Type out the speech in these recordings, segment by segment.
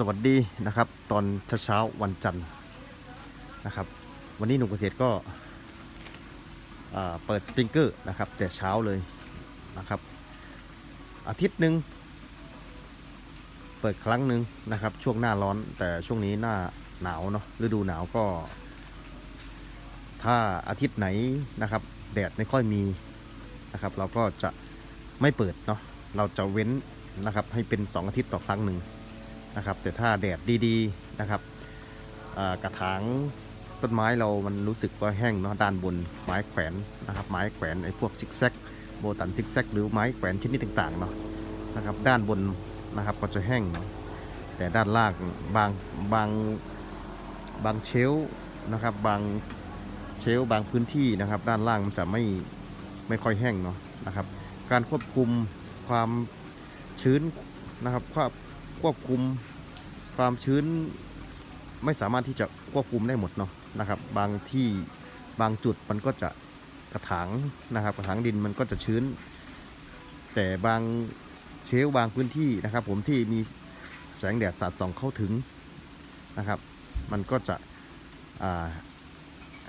สวัสดีนะครับ ตอนเช้าวันจันทร์นะครับ วันนี้หนุ่มเกษตรก็เปิดสปริงเกอร์นะครับ แต่เช้าเลยนะครับ อาทิตย์หนึ่งเปิดครั้งหนึ่งนะครับ ช่วงหน้าร้อนแต่ช่วงนี้หน้าหนาวเนาะฤดูหนาวก็ ถ้าอาทิตย์ไหนนะครับ แดดไม่ค่อยมีนะครับ เราก็จะไม่เปิดเนาะเราจะเว้นนะครับ ให้เป็น 2 อาทิตย์ต่อครั้งหนึ่ง นะครับ แต่ถ้าแดดดีๆนะครับกระถางต้นไม้เรามันรู้สึกว่าแห้งเนาะด้านบนไม้แขวนนะครับไม้แขวนไอ้พวกซิกแซกโบตันซิกแซกหรือไม้แขวนชนิดต่างๆเนาะนะครับ ด้านบนนะครับก็จะแห้งเนาะแต่ด้านล่างบางบางบางเชลนะครับบางเชลบางพื้นที่นะครับ ด้านล่างมันจะไม่ไม่ค่อยแห้งเนาะนะครับ การควบคุมความชื้นนะครับควบ ควบคุมความชื้นไม่สามารถที่จะควบคุมได้หมดเนาะนะครับ บางที่บางจุดมันก็จะกระถางนะครับ กระถางดินมันก็จะชื้น แต่บางเชลบางพื้นที่นะครับ ผมที่มีแสงแดดสาดส่องเข้าถึงนะครับ มันก็จะ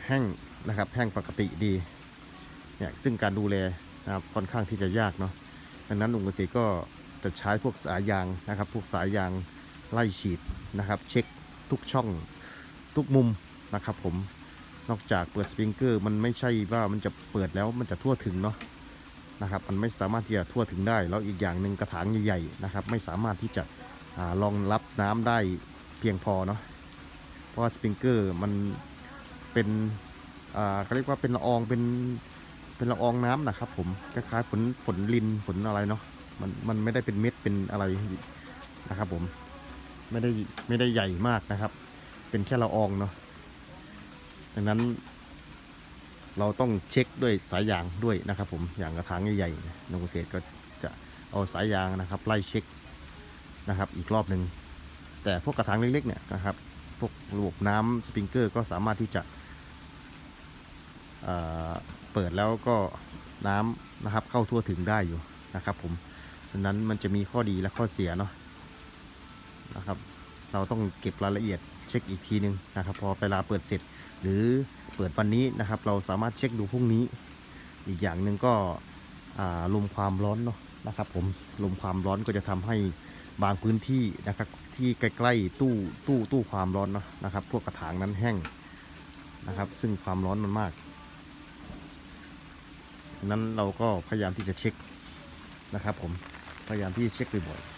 แห้งนะครับแห้งปกติดีเนี่ยซึ่งการดูแลนะครับค่อนข้างที่จะยากเนาะดังนั้นลุงเกษตรก็ จะใช้พวกสายยางนะครับ พวกสายยางไล่ฉีดนะครับ เช็คทุกช่องทุกมุมนะครับ ผมนอกจากเปิดสปริงเกอร์มันไม่ใช่ว่ามันจะเปิดแล้วมันจะทั่วถึงเนาะนะครับ มันไม่สามารถที่จะทั่วถึงได้ แล้วอีกอย่างหนึ่งกระถางใหญ่ๆนะครับ ไม่สามารถที่จะอรองรับน้ำได้เพียงพอเนาะเพราะว่าสปริงเกอร์มันเป็นเขาเรียกว่าเป็นละอองเป็นเป็นละอองน้ำนะครับ ผมคล้ายๆฝนฝนลินฝนอะไรเนาะ มันมันไม่ได้เป็นเม็ดเป็นอะไรนะครับผมไม่ได้ไม่ได้ใหญ่มากนะครับ เป็นแค่ละอองเนาะดังนั้น เราต้องเช็คด้วยสายยางด้วยนะครับผมอย่างกระถางใหญ่ๆนกเกษตรก็จะเอาสายยางนะครับ ไล่เช็คนะครับ อีกรอบหนึ่งแต่พวกกระถางเล็กๆเนี่ยนะครับ พวกระบบน้ำสปริงเกอร์ก็สามารถที่จะเเปิดแล้วก็น้ำนะครับเข้าทั่วถึงได้อยู่นะครับผม ดังนั้นมันจะมีข้อดีและข้อเสียเนาะนะครับ เราต้องเก็บรายละเอียดเช็คอีกทีหนึ่งนะครับ พอเวลาเปิดเสร็จ หรือเปิดวันนี้นะครับ เราสามารถเช็คดูพรุ่งนี้ อีกอย่างหนึ่งก็ลมความร้อนเนาะนะครับผมลมความร้อนก็จะทำให้บางพื้นที่นะครับที่ใกล้ๆตู้ตู้ตู้ความร้อนเนาะนะครับ พวกกระถางนั้นแห้งนะครับ ซึ่งความร้อนมันมากดังนั้นเราก็พยายามที่จะเช็คนะครับผม พยายามที่จะเช็คบ่อยๆ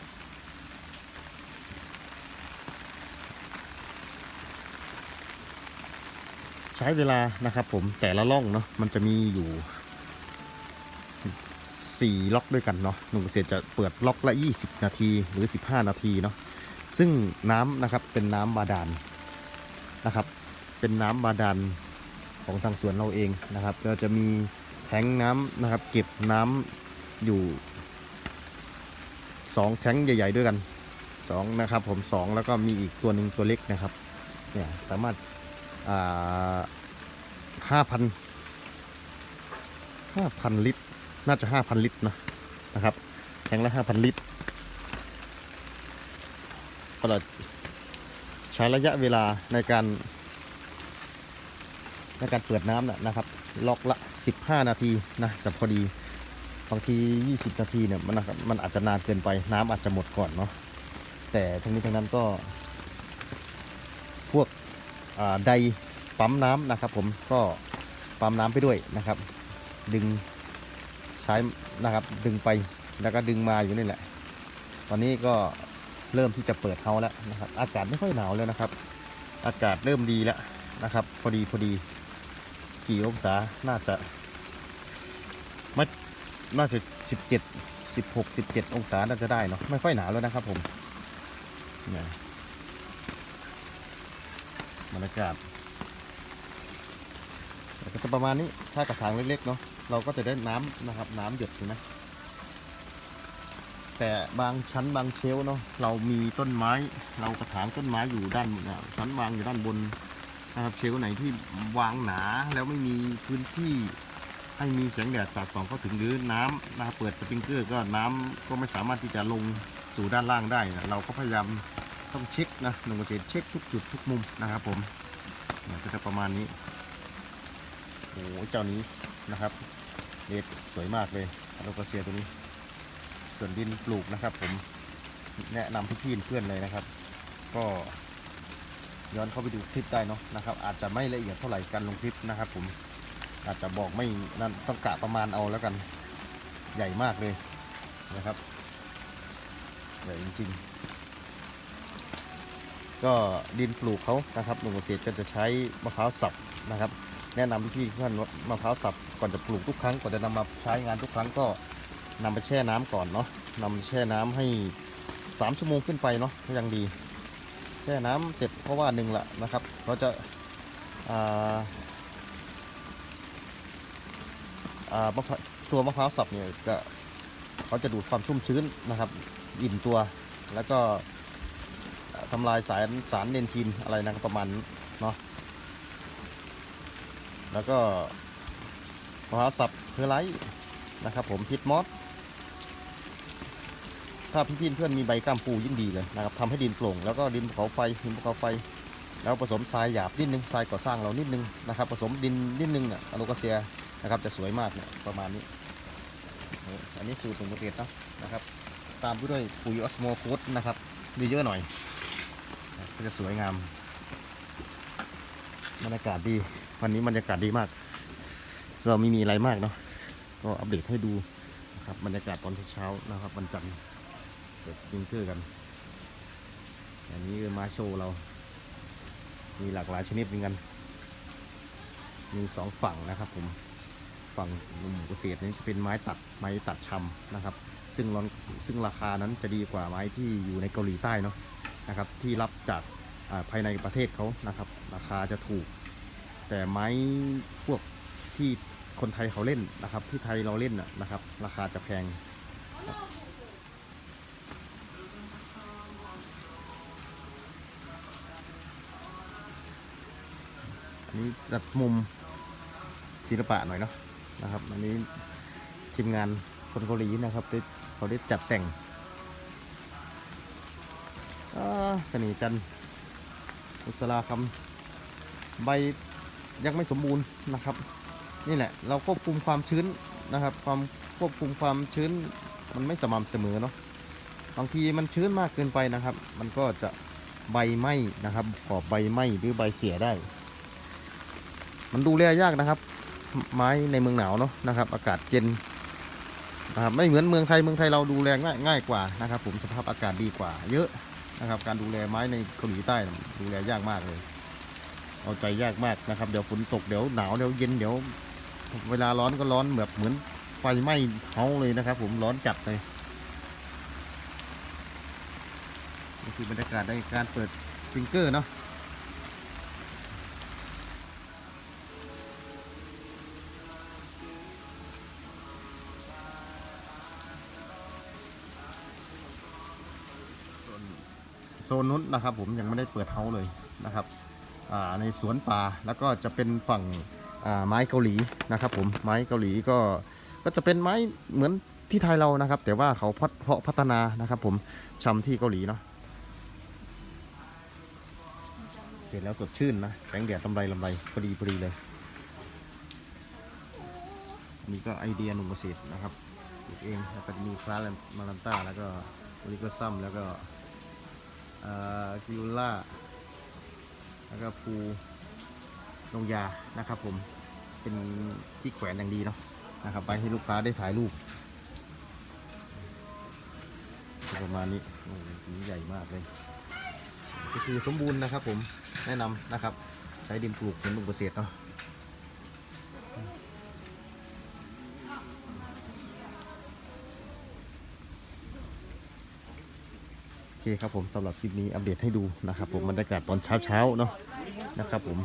ใช้เวลานะครับผมแต่ละล่องเนาะมันจะมีอยู่ 4 ล็อกด้วยกันเนาะหนุ่มเกษตรจะเปิดล็อกละ 20 นาทีหรือ 15 นาทีเนาะซึ่งน้ำนะครับเป็นน้ำบาดาลนะครับ เป็นน้ำบาดาลของทางสวนเราเองนะครับเราจะมีแทงน้ำนะครับ เก็บน้ำอยู่ สองแท้งใหญ่ ๆ ด้วยกันสองนะครับ ผมสองแล้วก็มีอีกตัวหนึ่งตัวเล็กนะครับ เนี่ยสามารถห้าพันห้าพันลิตร น่าจะห้าพันลิตรนะนะครับแทงละห้าพันลิตรก็จะใช้ระยะเวลาในการ ในการเปิดน้ำนะนะครับ ล็อกละ 15 นาทีนะจะพอดี บางที 20 นาทีเนี่ยมันนะครับมันอาจจะนานเกินไปน้ำอาจจะหมดก่อนเนาะแต่ทั้งนี้ทั้งนั้นก็ พวกไดปั๊มน้ำนะครับ ผมก็ปั๊มน้ำไปด้วยนะครับ ดึงใช้นะครับ ดึงไปแล้วก็ดึงมาอยู่นี่แหละ ตอนนี้ก็เริ่มที่จะเปิดเฮาแล้วนะครับ อากาศไม่ค่อยหนาวแล้วนะครับ อากาศเริ่มดีแล้วนะครับ พอดีพอดีกี่องศาน่าจะไม่ น่าจะสิบเจ็ดสิบหกสิบเจ็ดองศาน่าจะได้เนาะไม่ค่อยหนาวแล้วนะครับผมนี่บรรยากาศก็จะประมาณนี้ถ้ากระถางเล็กๆเนาะเราก็จะได้น้ำนะครับ น้ำหยดเห็นไหมแต่บางชั้นบางเชลเนาะเรามีต้นไม้ เรากระถางต้นไม้อยู่ด้านนี่ยชั้นวางอยู่ด้านบนนะครับเชลไหนที่วางหนาแล้วไม่มีพื้นที่ ให้มีแสงแดดสาดส่องเข้าถึงหรือน้ำนะครับเปิดสปริงเกอร์ก็น้ำก็ไม่สามารถที่จะลงสู่ด้านล่างได้นะเราก็พยายามต้องเช็คนะหนุ่มเกษตรเช็คทุกจุดทุกมุมนะครับผมก็จะประมาณนี้โอ้หเจ้านี้นะครับเด็ดสวยมากเลยอะโลกาเซียตัวนี้ ส่วนดินปลูกนะครับ ผมแนะนำพี่ๆเพื่อนเลยนะครับ ก็ย้อนเข้าไปดูคลิปได้เนาะนะครับ อาจจะไม่ละเอียดเท่าไหร่การลงคลิปนะครับผม อาจจะบอกไม่นั่นต้องกะประมาณเอาแล้วกัน ใหญ่มากเลยนะครับ ใหญ่จริง ๆ ก็ดินปลูกเขานะครับหนุ่มเกษตรก็จะใช้มะพร้าวสับนะครับ แนะนำพี่ๆเพื่อนว่ามะพร้าวสับก่อนจะปลูกทุกครั้งก่อนจะนำมาใช้งานทุกครั้งก็นำไปแช่น้ำก่อนเนาะนำแช่น้ำให้ 3 ชั่วโมงขึ้นไปเนาะก็ยังดี แช่น้ำเสร็จเพราะว่าหนึ่งละนะครับ เราจะอ่าอ่ามะพร้าว ตัวมะพร้าวสับเนี่ยจะเขาจะดูดความชุ่มชื้นนะครับ อิ่มตัว แล้วก็ทำลายสารสารเนนทินอะไรนะประมาณเนาะแล้วก็มะพร้าวสับเพอร์ไลท์นะครับ ผมพิดมอสถ้าพี่ๆเพื่อนมีใบก้ามปูยิ่งดีเลยนะครับทำให้ดินโปร่งแล้วก็ดินภูเขาไฟดินภูเขาไฟ แล้วผสมทรายหยาบนิดนึงทรายก่อสร้างเรานิดนึงนะครับ ผสมดินนิดนึงอะอะโลกาเซีย นะครับจะสวยมากเนี่ยประมาณนี้ อันนี้สูตรของเกษตรเนาะนะครับ ตามด้วยปุ๋ยออสโมโคสนะครับดีเยอะหน่อย ก็จะสวยงามบรรยากาศดี วันนี้บรรยากาศดีมาก เราไม่มีอะไรมากเนาะก็อัปเดตให้ดูนะครับบรรยากาศตอนเช้านะครับวันจันทร์เปิดสปริงเกอร์กัน อันนี้มาโชว์เรา มีหลากหลายชนิดเหมือนกันมีสองฝั่งนะครับผม ฝั่งหนุ่มเกษตรนี้จะเป็นไม้ตัดไม้ตัดชำนะครับ ซึ่งร้อนซึ่งราคานั้นจะดีกว่าไม้ที่อยู่ในเกาหลีใต้เนาะนะครับ ที่รับจากภายในประเทศเขานะครับ ราคาจะถูก แต่ไม้พวกที่คนไทยเขาเล่นนะครับ ที่ไทยเราเล่นนะนะครับ ราคาจะแพงอันนี้จัดมุมศิลปะหน่อยเนาะ นะครับ อันนี้ทีมงานคนเกาหลีนะครับได้เขาได้จัดแต่งสนีจันอุสลาคำใบยังไม่สมบูรณ์นะครับ นี่แหละเราควบคุมความชื้นนะครับ ความควบคุมความชื้นมันไม่สม่ำเสมอเนาะบางทีมันชื้นมากเกินไปนะครับ มันก็จะใบไหม้นะครับขอบใบไหม้หรือใบเสียได้ มันดูแลยากนะครับ ไม้ในเมืองหนาวเนาะนะครับ อากาศเย็นนะครับไม่เหมือนเมืองไทยเมืองไทยเราดูแลง่ายง่ายกว่านะครับผมสภาพอากาศดีกว่า เยอะนะครับ การดูแลไม้ในเกาหลีใต้ดูแลยากมากเลย เอาใจยากมากนะครับ เดี๋ยวฝนตกเดี๋ยวหนาวเดี๋ยวเย็นเดี๋ยว เวลาร้อนก็ร้อนแบบเหมือนไฟไหม้เฮาเลยนะครับ ผมร้อนจัดเลยนี่คือบรรยากาศในการเปิดสปริงเกอร์เนาะ โซนนู้นนะครับ ผมยังไม่ได้เปิดเฮาเลยนะครับในสวนป่าแล้วก็จะเป็นฝั่งไม้เกาหลีนะครับผมไม้เกาหลีก็ก็จะเป็นไม้เหมือนที่ไทยเรานะครับ แต่ว่าเขาเพาะพัฒนานะครับผมชำที่เกาหลีเนาะเห็นแล้วสดชื่นนะแสงแดดลำไรลำไรพอดีพอดีเลยอันนี้ก็ไอเดียหนุ่มเกษตรนะครับเองแล้วก็จะมีคลาสมาลันต้าแล้วก็โอลิโกซัมแล้วก็ กิลูล่าแล้วก็ภูลงยานะครับผมเป็นที่แขวนอย่างดีเนาะนะครับ ไปให้ลูกค้าได้ถ่ายรูป ประมาณนี้โอ้โหสีใหญ่มากเลย ก็คือสมบูรณ์นะครับผมแนะนำนะครับ ใช้ดินปลูกเป็นลูกเกษตรเนาะ ครับผมสำหรับคลิปนี้อัปเดตให้ดูนะครับผมบรรยากาศตอนเช้าๆเนาะนะครับผม